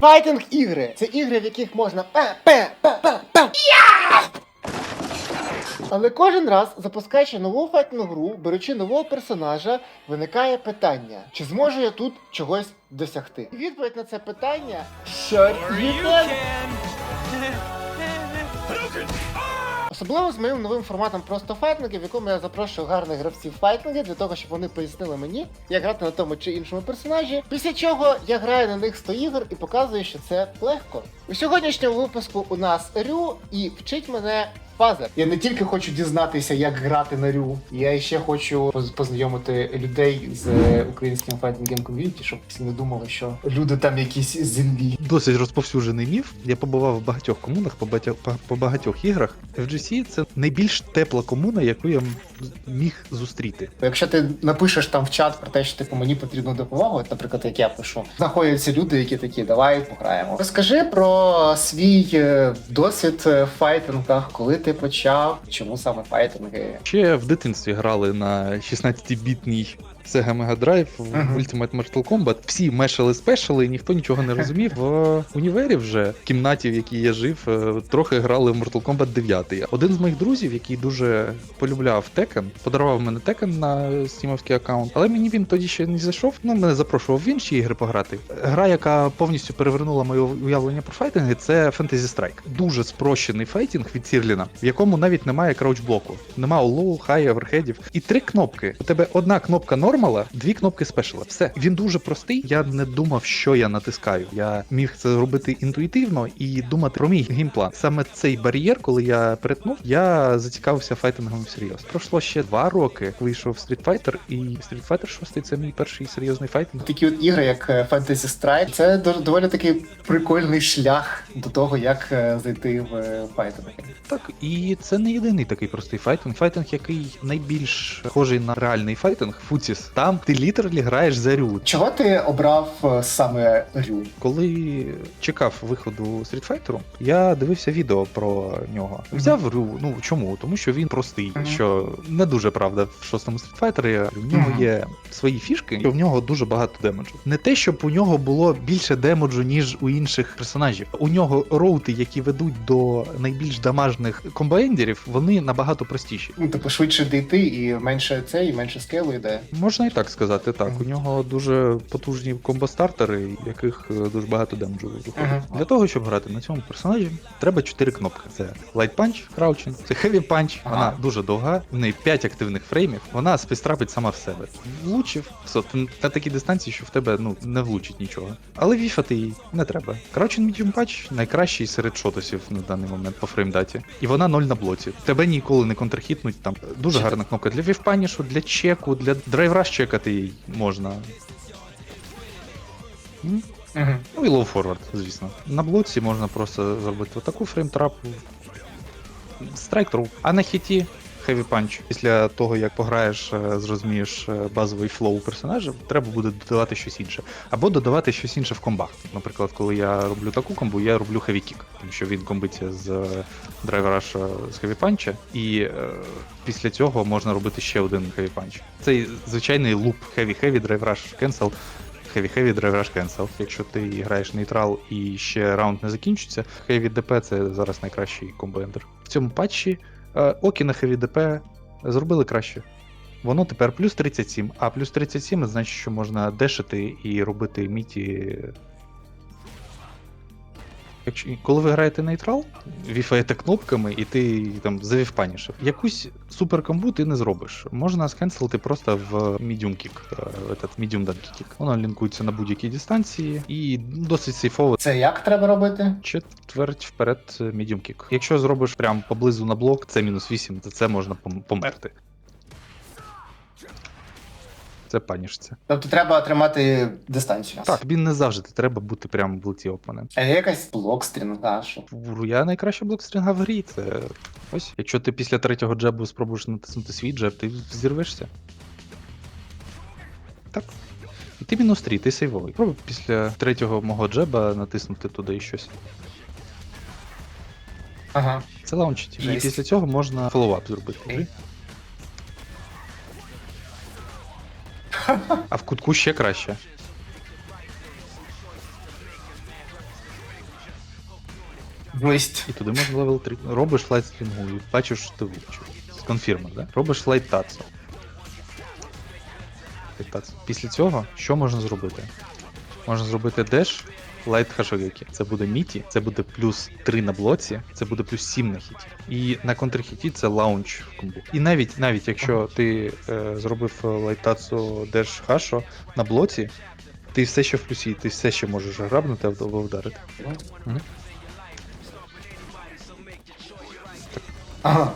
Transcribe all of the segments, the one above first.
Файтинг ігри. Це ігри, в яких можна пе пе пе пе пе. Але кожен раз, запускаючи нову файтну гру, беручи нового персонажа, виникає питання: чи зможу я тут чогось досягти? Відповідь на це питання що Особливо з моїм новим форматом просто файтинги, в якому я запрошую гарних гравців файтинги для того, щоб вони пояснили мені, як грати на тому чи іншому персонажі. Після чого я граю на них 100 ігор і показую, що це легко. У сьогоднішньому випуску у нас Рю і вчить мене Фазер. Я не тільки хочу дізнатися, як грати на Рю, я ще хочу поз- познайомити людей з е, українським файтингом ком'юніті, щоб всі не думали, що люди там якісь землі. Досить розповсюджений міф. Я побував в багатьох комунах по багатьох, по- по багатьох іграх. FGC це найбільш тепла комуна, яку я міг зустріти. Якщо ти напишеш там в чат про те, що типу мені потрібна допомога, от, наприклад, як я пишу, знаходяться люди, які такі, давай пограємо. Розкажи про свій е, досвід е, в файтингах, коли ти почав, чому саме файтинги. Ще в дитинстві грали на 16-бітній Sega Mega Drive в Мгм. Ultimate Mortal Kombat. Всі мешали спешали, і ніхто нічого не розумів. В універі вже в кімнаті, в якій я жив, е, трохи грали в Mortal Kombat 9. Один з моїх друзів, який дуже полюбляв Tekken, подарував мене Tekken на стімовський аккаунт, але мені він тоді ще не зайшов. Ну, мене запрошував в інші ігри пограти. Гра, яка повністю перевернула моє уявлення про файтинги, це Fantasy Strike. Дуже спрощений файтинг від Сірліна, в якому навіть немає краучблоку, нема лоу, хай, оверхедів. І три кнопки. У тебе одна кнопка нормала, дві кнопки спешала. Все. Він дуже простий. Я не думав, що я натискаю. Я міг це робити інтуїтивно і думати про мій геймплан. Саме цей бар'єр, коли я перетнув, я зацікавився файтингом всерйоз. Пройшло ще два роки. Вийшов Street Fighter, і Street Fighter 6 це мій перший серйозний файтинг. Такі от ігри, як е, Fantasy Strike, це доволі такий прикольний шлях до того, як е, зайти в е, файтинги. Так, і це не єдиний такий простий файтинг. Файтинг, який найбільш схожий на реальний файтинг, Фуціс. Там ти літералі граєш за рю. Чого ти обрав е, саме Рю? Коли чекав виходу Street Fighter, я дивився відео про нього. Взяв рю. Ну чому? Тому що він простий, Мгм. що не дуже правда в шостому Street Fighter. В нього Мгм. є свої фішки, що в нього дуже багато демеджу. Не те, щоб у нього було більше демеджу, ніж у інших персонажів. У нього роути, які ведуть до найбільш дамажних комбоендерів, вони набагато простіші. Ну, типу, швидше дійти і менше це, і менше скелу йде. Можна і так сказати, так. У нього дуже потужні комбостартери, яких е, дуже багато демеджу виходить. Мгм. Для того, щоб грати на цьому персонажі, треба 4 кнопки: це Light Punch, Crouching, це Heavy Punch. Ага. Вона дуже довга, в неї 5 активних фреймів. Вона спістрапить сама в себе. Влучив все, ти на такій дистанції, що в тебе ну не влучить нічого. Але віфати їй не треба. Crouching Medium Punch найкращий серед шотосів на даний момент по фреймдаті. І вона 0 на блоці. Тебе ніколи не контрхітнуть. Там дуже гарна кнопка для вівпанішу, для чеку, для драйвраш чекати їй можна. М? Угу. Ну і лоу форвард, звісно. На блоці можна просто зробити отаку фреймтрапу. Страйк труп. А на хіті Heavy Punch. Після того, як пограєш, е, зрозумієш е, базовий флоу персонажа, треба буде додавати щось інше. Або додавати щось інше в комбах. Наприклад, коли я роблю таку комбу, я роблю Heavy Kick, тому що він комбиться з е, Drive Rush з Heavy Punch, і е, після цього можна робити ще один Heavy Punch. Цей звичайний луп Heavy Heavy, Drive Rush, Cancel. Heavy Heavy Drive Rush Cancel. Якщо ти граєш нейтрал і ще раунд не закінчиться, Heavy DP це зараз найкращий комбендер. В цьому патчі е, Окі на DP зробили краще. Воно тепер плюс 37, а плюс 37 значить, що можна дешити і робити міті. Якщо, коли ви граєте нейтрал, віфаєте кнопками, і ти там завівпанішив. Якусь суперкомбу ти не зробиш. Можна скенселити просто в medium kick, е, этот medium donkey kick. Воно лінкується на будь-якій дистанції і досить сейфово. Це як треба робити? Четверть вперед е, medium kick. Якщо зробиш прям поблизу на блок, це мінус 8, то це можна померти. Це панішиться. Тобто треба тримати дистанцію. Так, тобі не завжди треба бути прямо в лиці опонента. А є якась блок стрінга, що Я найкраща блокстрінга в грі. Це ось. Якщо ти після третього джебу спробуєш натиснути свій джеб, ти зірвешся. Так. І ти мінус 3, ти сейвовий. Пробуй після третього мого джеба натиснути туди щось. Ага. Це лаунчить. І після цього можна фоллоуап зробити. Кажи. А в кутку ще краще. Висть. І туди можна левел 3. Робиш лайт слінгу і бачиш, що ти вивчив. З конфірма, да? Робиш лайт тацу. Після цього що можна зробити? Можна зробити деш лайт хашогекі. Це буде міті, це буде плюс 3 на блоці, це буде плюс 7 на хіті. І на контрхіті це лаунч в комбо. І навіть навіть якщо ти е, зробив лайтацу деш хашо на блоці, ти все ще в плюсі, ти все ще можеш грабнути або вдарити. Ага.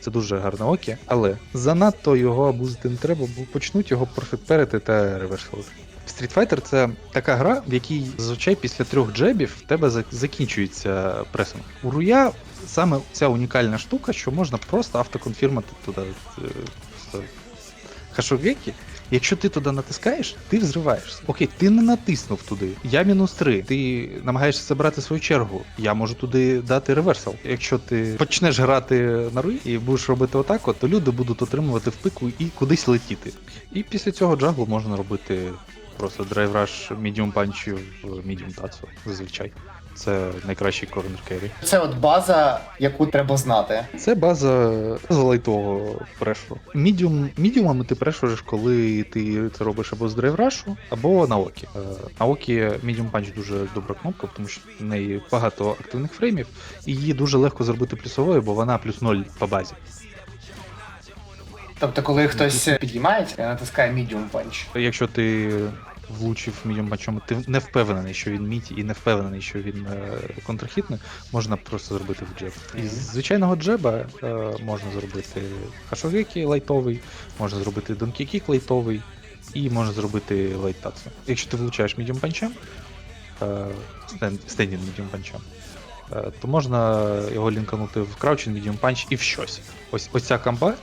Це дуже гарне окі, але занадто його абузити не треба, бо почнуть його профітперити та реверсувати. Street Fighter це така гра, в якій зазвичай після трьох джебів в тебе закінчується пресинг. У Руя саме ця унікальна штука, що можна просто автоконфірмати туди е, хашогекі. Якщо ти туди натискаєш, ти взриваєшся. Окей, ти не натиснув туди. Я мінус 3. Ти намагаєшся забрати свою чергу. Я можу туди дати реверсал. Якщо ти почнеш грати на руї і будеш робити отак, то люди будуть отримувати в пику і кудись летіти. І після цього джаглу можна робити просто драйвраш medium punch в medium тацу зазвичай. Це найкращий корнер керрі. Це от база, яку треба знати. Це база з лайтового прешуру. Мідіум, мідіумами ти прешуриш, коли ти це робиш або з драйврашу, або на окі. Е, На окі Medium Punch дуже добра кнопка, тому що в неї багато активних фреймів, і її дуже легко зробити плюсовою, бо вона плюс 0 по базі. Тобто, коли хтось підіймається, натискає medium punch. Якщо ти влучив Medium Punch, ти не впевнений, що він міті, і не впевнений, що він е, контрхітний, можна просто зробити в джеб. Із звичайного джеба е, можна зробити хашогекі лайтовий, можна зробити донкікік лайтовий, і можна зробити лайт-тацу. Якщо ти влучаєш медіум панчем, стендінг медіум панчем, е, то можна його лінканути в краучинг медіум панч і в щось. Ось ось ця камба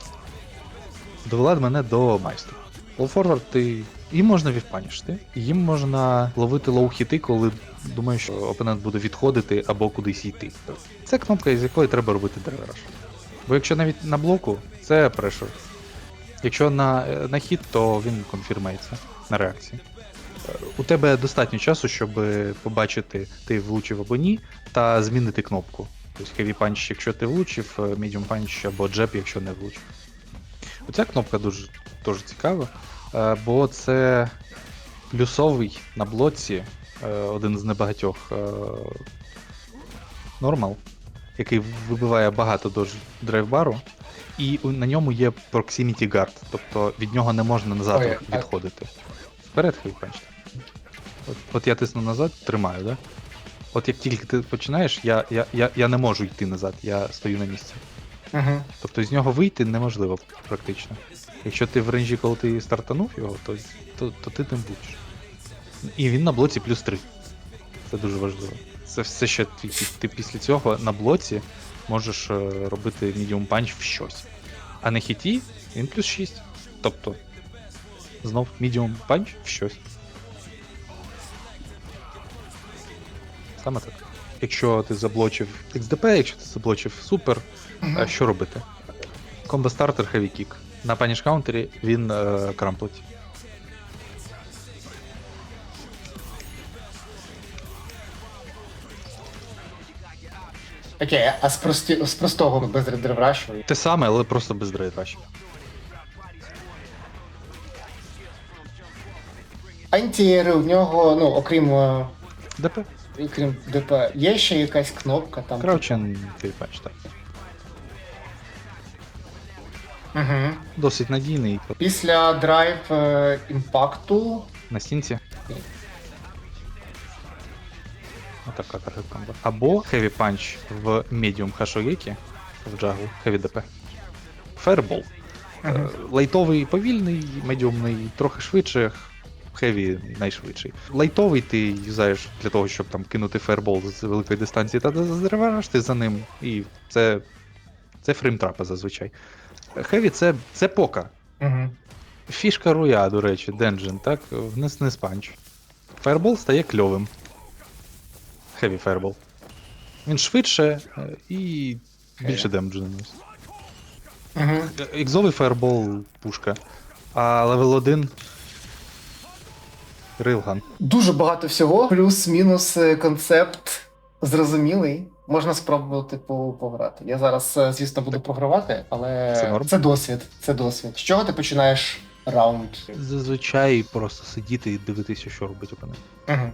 довела мене до майстру. Лоу-форвард ти. Їм можна вівпанішти, їм можна ловити лоу-хіти, коли думаєш, що опонент буде відходити або кудись йти. Це кнопка, із якої треба робити драйвераж. Бо якщо навіть на блоку, це прешер. Якщо на, е, на хід, то він конфірмається на реакції. Е, У тебе достатньо часу, щоб побачити, ти влучив або ні, та змінити кнопку. Тобто Heavy Punch, якщо ти влучив, е, Medium Punch або Jab, якщо не влучив. Оця кнопка дуже, дуже цікава, бо це плюсовий на блоці, е, один з небагатьох е, нормал, який вибиває багато дож драйвбару, і на ньому є Proximity Guard, тобто від нього не можна назад Ой, відходити. Вперед хай панч. От, от я тисну назад, тримаю, да? От як тільки ти починаєш, я, я, я, я не можу йти назад, я стою на місці. Угу. Тобто з нього вийти неможливо практично. Якщо ти в ренжі, коли ти стартанув його, то, то, то ти тим будеш. І він на блоці плюс 3. Це дуже важливо. Це все ще ти, ти, після цього на блоці можеш е, робити medium punch в щось. А на хіті він плюс 6. Тобто, знов medium punch в щось. Саме так. Якщо ти заблочив XDP, якщо ти заблочив супер, а що робити? Комбо стартер Heavy Kick. На паніш каунтері він е, крамплить. Окей, а з, прості, з простого без редерврашу. Те саме, але просто без драйврашів. Антієри у нього, ну, окрім, е, ДП. окрім ДП, є ще якась кнопка там. Краучен фейпач, так. Угу. Досить надійний Після драйв е, імпакту. на стінці. Отака комбо. Або Heavy Punch в Medium Hashogeki в джагу Heavy DP. Fireball. Е, Лайтовий повільний, медіумний трохи швидше, хеві найшвидший. Лайтовий ти юзаєш для того, щоб там кинути фаербол з великої дистанції та зриваєш ти за ним. І це. Це фреймтрапа зазвичай. Хеві це, це пока. Угу. Фішка руя, до речі, Денджин, так? Вниз не спанч. Фаербол стає кльовим. Хеві фаербол. Він швидше е, і більше демеджу наносить. Угу. Екзовий фаербол пушка. А левел 1 Рейлган. Дуже багато всього, плюс-мінус е, концепт зрозумілий. Можна спробувати по- пограти. Я зараз, е, звісно, буду програвати, але Це це досвід. Це досвід. З чого ти починаєш раунд? Зазвичай просто сидіти і дивитися, що робить опонент. Угу.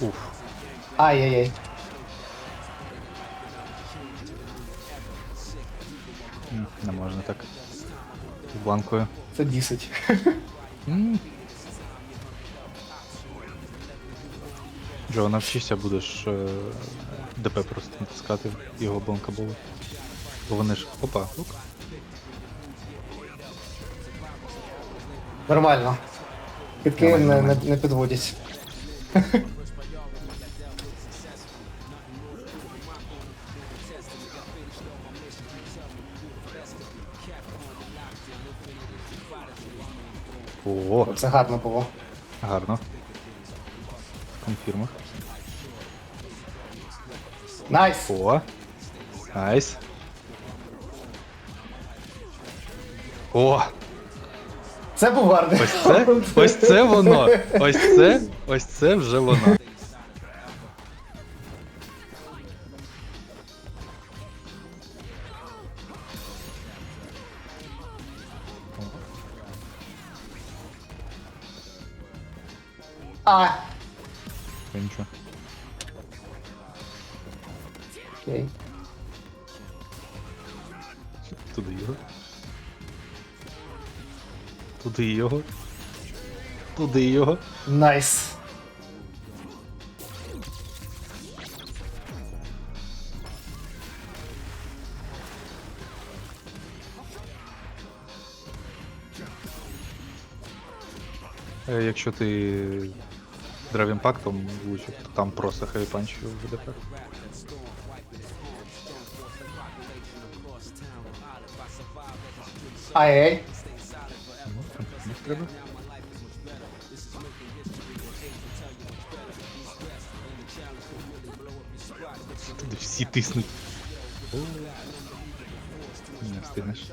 Уф. Ай-яй-яй. Не можна так. З бланкою. Це дісить. Джо, навчишся будеш е, ДП просто натискати, його бланка було. Бо вони ж. Опа, лук. Нормально. Підки не, не, не підводять. О, Це гарно було. гарно. Конфірма. Найс! О. Найс. О, Це був гарний. ось це, ось це воно. Ось це, ось це вже воно. Туди його. Туди його. Найс. Е, Якщо ти драйв-імпактом влучив, то там просто хеві панч в ВДП. Ай-яй. Ну, конфірмів треба. Туди всі тиснуть. О. Не встигнеш.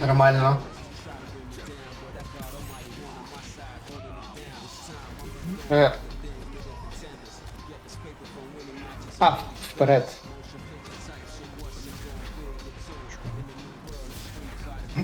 Нормально. Е. А, вперед.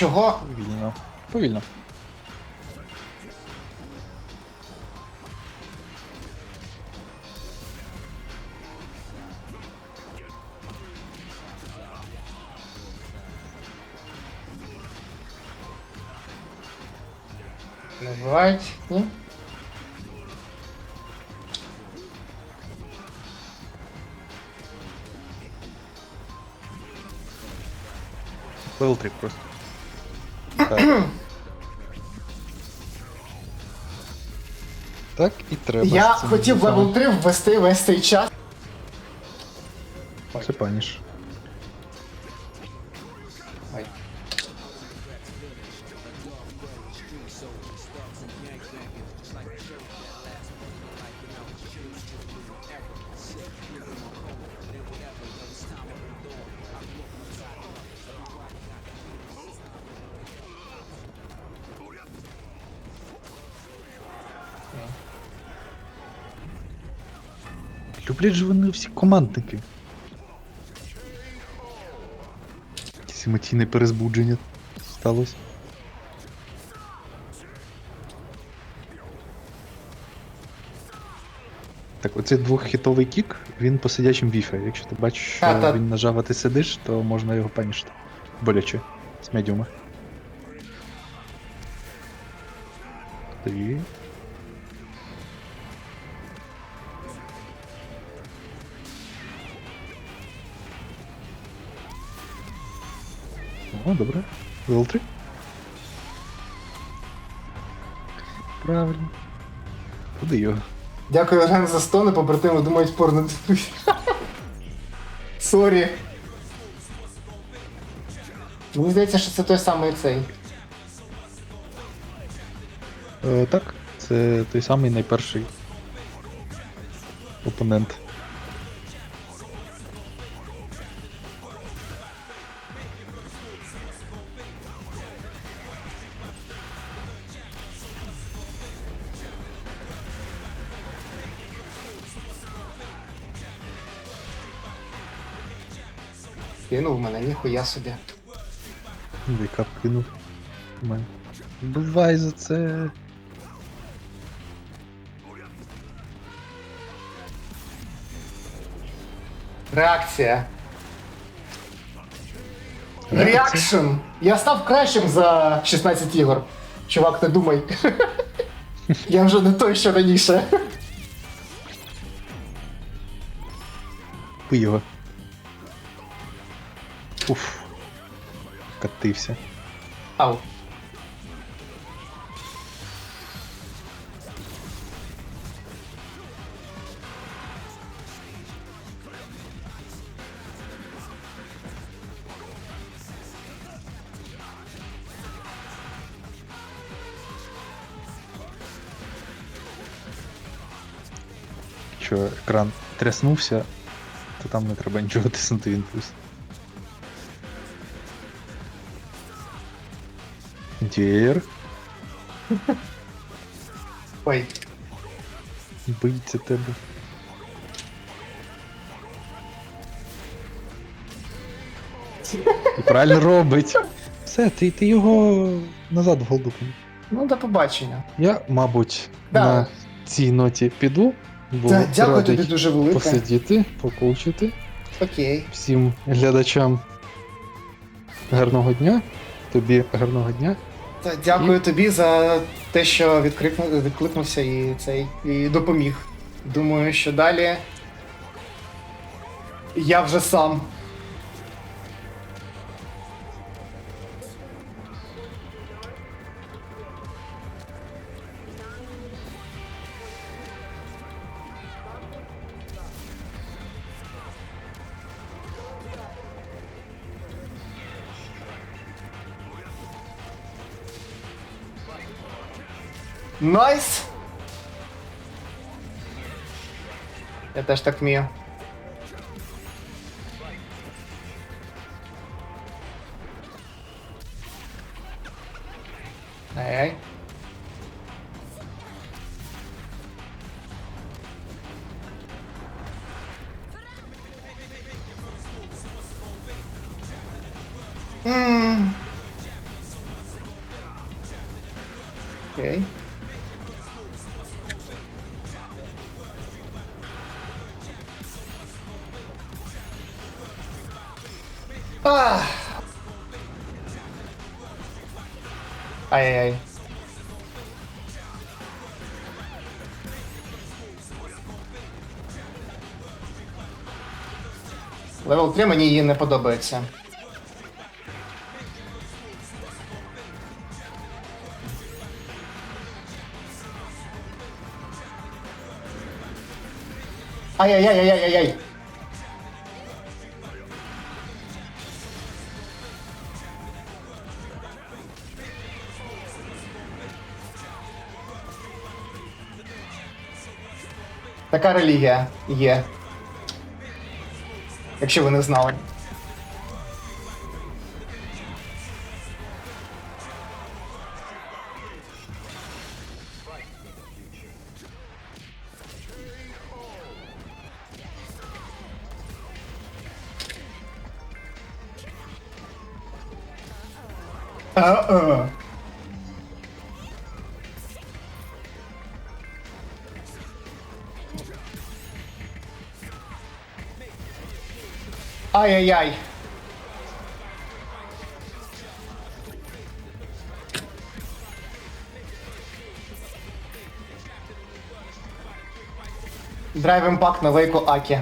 Чого? Повільно. Повільно. Не вбивають? Ні? Левел 3 просто. Так. так і треба. Я хотів левел 3 ввести весь цей час. Це паніш. Люблять же вони всі командники. Якесь емоційне перезбудження сталося. Так, оцей двоххітовий кік, він по сидячим біфає. Якщо ти бачиш, що Та, та. він нажав, а ти сидиш, то можна його панішити. Боляче. З медіума. Ти. О, добре. Level 3. Правильно. Куди його? Дякую, Ген, за стони, побратими думають порно дивлюсь. Сорі. Мені здається, що це той самий цей. Е, так, це той самий найперший опонент. Ніхуя собі. Вейкап кинув. Бувай за це. Реакція. Реакшн! Я став кращим за 16 ігор. Чувак, не думай. Я вже не той, що раніше. Його. Уф. Катився. Ау. Якщо екран тряснувся, то там не треба нічого тиснути імпульс. Дєр. Ой. Боїться тебе. І правильно робить. Все, ти, ти його назад в голду. Ну, до побачення. Я, мабуть, Да. на цій ноті піду, бо Та, дякую радий тобі дуже велике. посидіти, покоучити. Окей. Всім глядачам гарного дня. Тобі гарного дня. Та, дякую тобі за те, що відкликну- відкликнувся і цей і допоміг. Думаю, що далі. Я вже сам. Найс! Я теж так вмію. Ай-ай. М. Окей. Ай-яй-яй. Левел 3 мені її не подобається. Ай-яй-яй-яй-яй-яй. Така релігія є. Якщо ви не знали. Ай-яй-яй. Драйв імпакт на вейку Акі.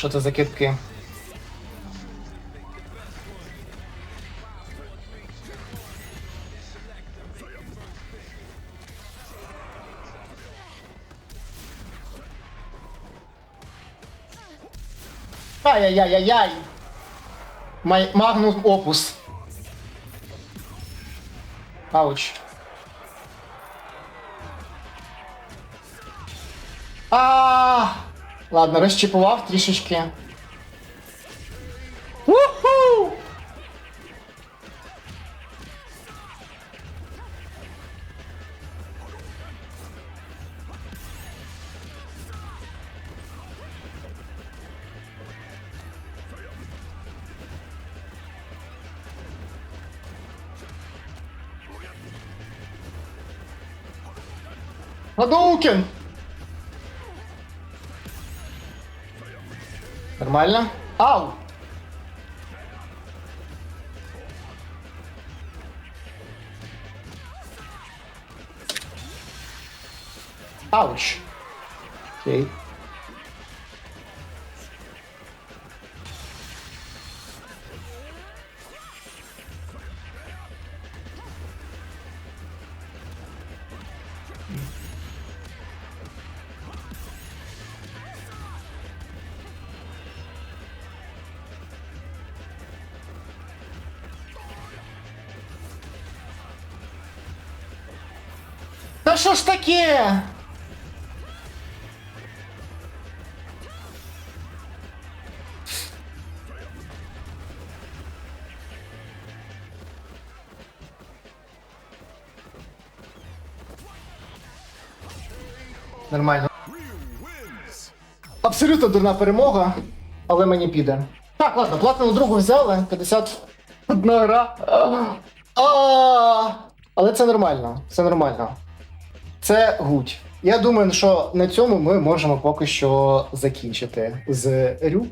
Що це за китки? Ай-яй-яй-яй-яй! Магнус опус. Ауч. Ладно, розчіпував трішечки. Уху! Hadouken! Нормально? Ау! Ауч. Окей. Та що ж таке? Нормально. Абсолютно дурна перемога, але мені піде. Так, ладно, платину другу взяли, 51 гра. А, Але це нормально, це нормально. Це гуть. Я думаю, що на цьому ми можемо поки що закінчити з Рю.